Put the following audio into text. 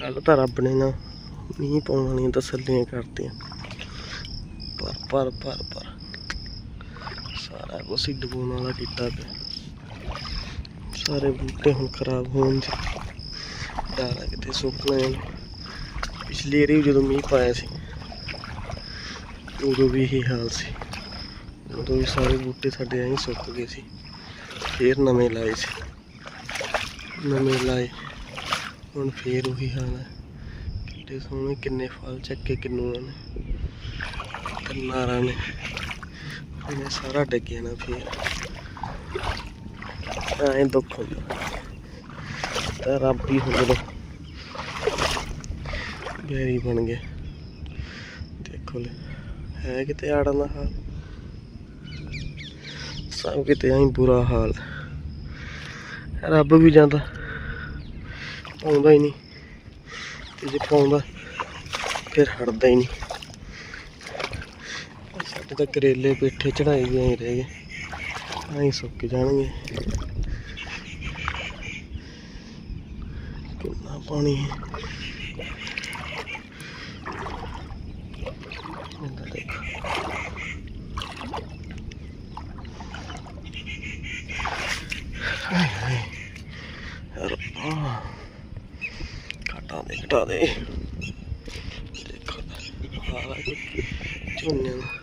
ਕੱਲ ਤਾਂ ਰੱਬ ਨੇ ਨਾ ਮੀਂਹ ਪਾਉਣ ਵਾਲੀਆਂ ਤਸੱਲੀਆਂ ਕਰਤੀਆਂ। ਪਰ ਪਰ ਪਰ ਪਰ ਸਾਰਾ ਕੁਛ ਹੀ ਡੁਬੋਣ ਵਾਲਾ ਕੀਤਾ ਪਿਆ। ਸਾਰੇ ਬੂਟੇ ਹੁਣ ਖਰਾਬ ਹੋਣ ਚ ਡਾਰਾ ਕਿਤੇ ਸੁੱਕ ਲੈਣ ਪਿਛਲੀ ਵਾਰੀ ਵੀ ਜਦੋਂ ਮੀਂਹ ਪਾਇਆ ਸੀ, ਉਦੋਂ ਵੀ ਇਹੀ ਹਾਲ ਸੀ। ਉਦੋਂ ਵੀ ਸਾਰੇ ਬੂਟੇ ਸਾਡੇ ਐਂ ਸੁੱਕ ਗਏ ਸੀ। ਫੇਰ ਨਵੇਂ ਲਾਏ ਸੀ। ਨਵੇਂ ਲਾਏ। ਹੁਣ ਫੇਰ ਉਹੀ ਹਾਲ ਹੈ। ਕਿੱਡੇ ਸੋਹਣੇ, ਕਿੰਨੇ ਫਲ ਚੱਕੇ ਕਿੰਨੂਆਂ ਨੇ। ਕੰਨਾਰਾਂ ਨੇ। ਇਹਨੇ ਸਾਰਾ ਡਿੱਗਿਆ ਨਾ ਫੇਰ। ਐਂ ਦੁੱਖ ਹੁੰਦਾ। ਤਾਂ ਰੱਬ ਹੀ ਹੋ ਜਦੋਂ ਬੈਰੀ ਬਣ ਗਏ ਦੇਖੋ ਲੈ, ਹੈ ਕਿਤੇ ਆੜਾਂ ਦਾ ਹਾਲ? ਸਭ ਕਿਤੇ ਐਂ ਬੁਰਾ ਹਾਲ। ਰੱਬ ਵੀ ਜਾਂਦਾ। ਪਾਉਂਦਾ ਹੀ ਨਹੀਂ। ਤੇ ਜੇ ਪਾਉਂਦਾ, ਫਿਰ ਹਟਦਾ ਹੀ ਨਹੀਂ। ਸਾਡੇ ਤਾਂ ਕਰੇਲੇ ਪੇਠੇ ਚੜਾਏ ਗਏ, ਐਂ ਰਹਿ ਗਏ। ਐਂ ਸੁੱਕ ਜਾਣਗੇ। ਕਿੰਨਾ ਪਾਣੀ ਹੈ। ਘਟਾ ਦੇ ਘਟਾ ਦੇ ਦੇਖੋ ਝੋਨੇ ਨੂੰ।